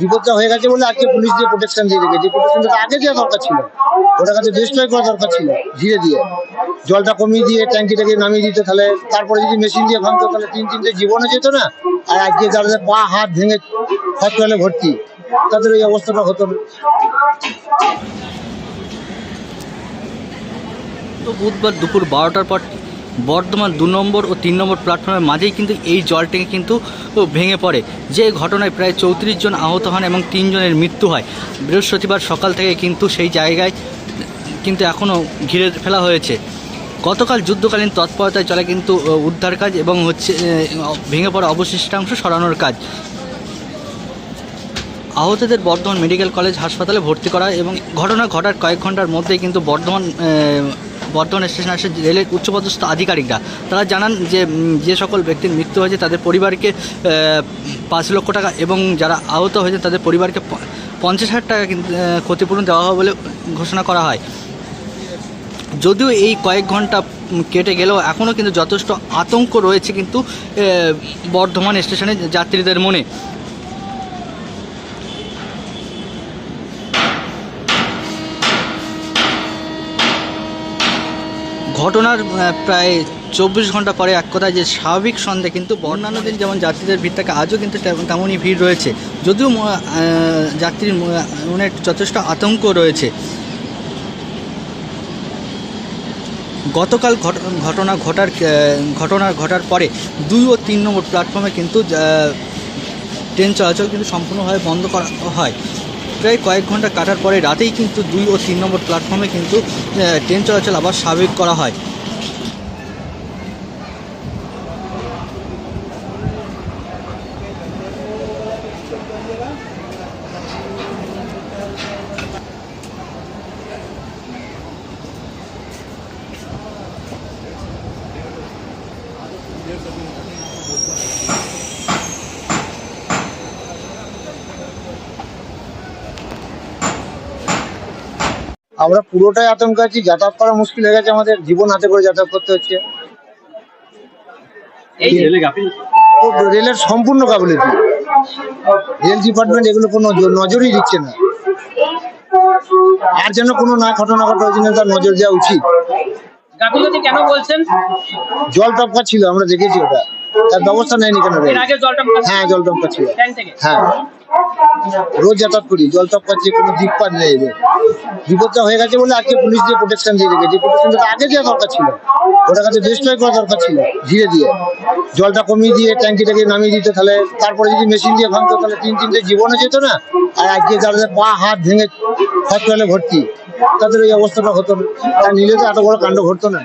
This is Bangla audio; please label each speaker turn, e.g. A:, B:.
A: বিপদটা হয়ে গেছে বলে আজকে পুলিশ দিয়ে প্রোটেকশন দিয়ে রেখেছে প্রোটেকশনটা আগে দেওয়া দরকার ছিল। ওটা কাছে ডিস্ট্রয় করা দরকার ছিল, ধীরে দিয়ে জলটা কমিয়ে দিয়ে ট্যাঙ্কিটাকে নামিয়ে দিত, তাহলে তারপরে যদি মেশিন দিয়ে ভাঙতো, তাহলে তিন তিনটে জীবনে যেত না। আর আজকে যাদের পা, হাত ভেঙে হসপিটালে ভর্তি, তাদের এই অবস্থাটা হতো না।
B: তো বুধবার দুপুর বারোটার পর বর্ধমান দু নম্বর ও তিন নম্বর প্ল্যাটফর্মের মাঝেই কিন্তু এই জল ট্যাঙ্কি কিন্তু ভেঙে পড়ে। যে ঘটনায় প্রায় চৌত্রিশ জন আহত হন এবং তিনজনের মৃত্যু হয়। বৃহস্পতিবার সকাল থেকে কিন্তু সেই জায়গায় কিন্তু এখনও ঘিরে ফেলা হয়েছে। গতকাল যুদ্ধকালীন তৎপরতায় চলে কিন্তু উদ্ধার কাজ এবং হচ্ছে ভেঙে পড়া অবশিষ্টাংশ সরানোর কাজ। আহতদের বর্ধমান মেডিকেল কলেজ হাসপাতালে ভর্তি করা এবং ঘটনা ঘটার কয়েক ঘণ্টার মধ্যেই কিন্তু বর্ধমান বর্ধমান স্টেশন আসে রেলের উচ্চপদস্থ আধিকারিকরা। তারা জানান যে যে সকল ব্যক্তির মৃত্যু হয়েছে তাদের পরিবারকে পাঁচ লক্ষ টাকা এবং যারা আহত হয়েছে তাদের পরিবারকে পঞ্চাশ হাজার টাকা ক্ষতিপূরণ দেওয়া হবে বলে ঘোষণা করা হয়। যদিও এই কয়েক ঘণ্টা কেটে গেলেও এখনও কিন্তু যথেষ্ট আতঙ্ক রয়েছে কিন্তু বর্ধমান স্টেশনে যাত্রীদের মনে। ঘটনার প্রায় চব্বিশ ঘণ্টা পরে এক কথায় যে স্বাভাবিক সন্ধ্যে কিন্তু অন্যান্য দিন যেমন যাত্রীদের ভিড় থাকে, আজও কিন্তু তেমনই ভিড় রয়েছে। যদিও যাত্রীর মনে যথেষ্ট আতঙ্ক রয়েছে। গতকাল ঘট- ঘটনা ঘটার ঘটনা ঘটার পরে দুই ও তিন নম্বর প্ল্যাটফর্মে কিন্তু ট্রেন চলাচল কিন্তু সম্পূর্ণভাবে বন্ধ করা হয়। প্রায় কয়েক ঘণ্টা কাটার পরে রাতেই কিন্তু দুই ও তিন নম্বর প্ল্যাটফর্মে কিন্তু ট্রেন চলাচল আবার স্বাভাবিক করা হয়।
A: আমরা পুরোটাই আতঙ্ক আছি যাতায়াত করা মুশকিল হয়ে গেছে আমাদের জীবন হাতে করে যাতায়াত করতে হচ্ছে। রেলের সম্পূর্ণ গাফিলতি রেল ডিপার্টমেন্ট এগুলো কোনো নজরই দিচ্ছে না। আর যেন কোনো না ঘটনা ঘটে ওই জন্য তার নজর দেওয়া উচিত।
C: গাফিলতি কেন বলছেন?
A: জল টপকা ছিল আমরা দেখেছি ওটা। তার ব্যবস্থা নেয়নি কেন হ্যাঁ জল টপকা ছিল। হ্যাঁ। রোজ যাতায়াত করি, জল টপকাচ্ছে কোনো দিকপাত নেই এদের। বিপদটা হয়ে গেছে বলে আজকে পুলিশ দিয়ে প্রোটেকশন দিয়ে রেখেছে প্রোটেকশনটা আগে দেওয়া দরকার ছিল। ওটা কাছে ডিস্ট্রয় করা দরকার ছিল, ধীরে দিয়ে জলটা কমিয়ে দিয়ে ট্যাঙ্কিটাকে নামিয়ে দিত, তাহলে তারপরে যদি মেশিন দিয়ে ভাঙতো, তাহলে তিন তিনটে জীবনে যেত না? আর আজকে যাদের পা, হাত ভেঙে হসপিটালে ভর্তি, তাদের এই অবস্থাটা হতো না। আর নিলে তো এত বড় কাণ্ড ঘটতো না।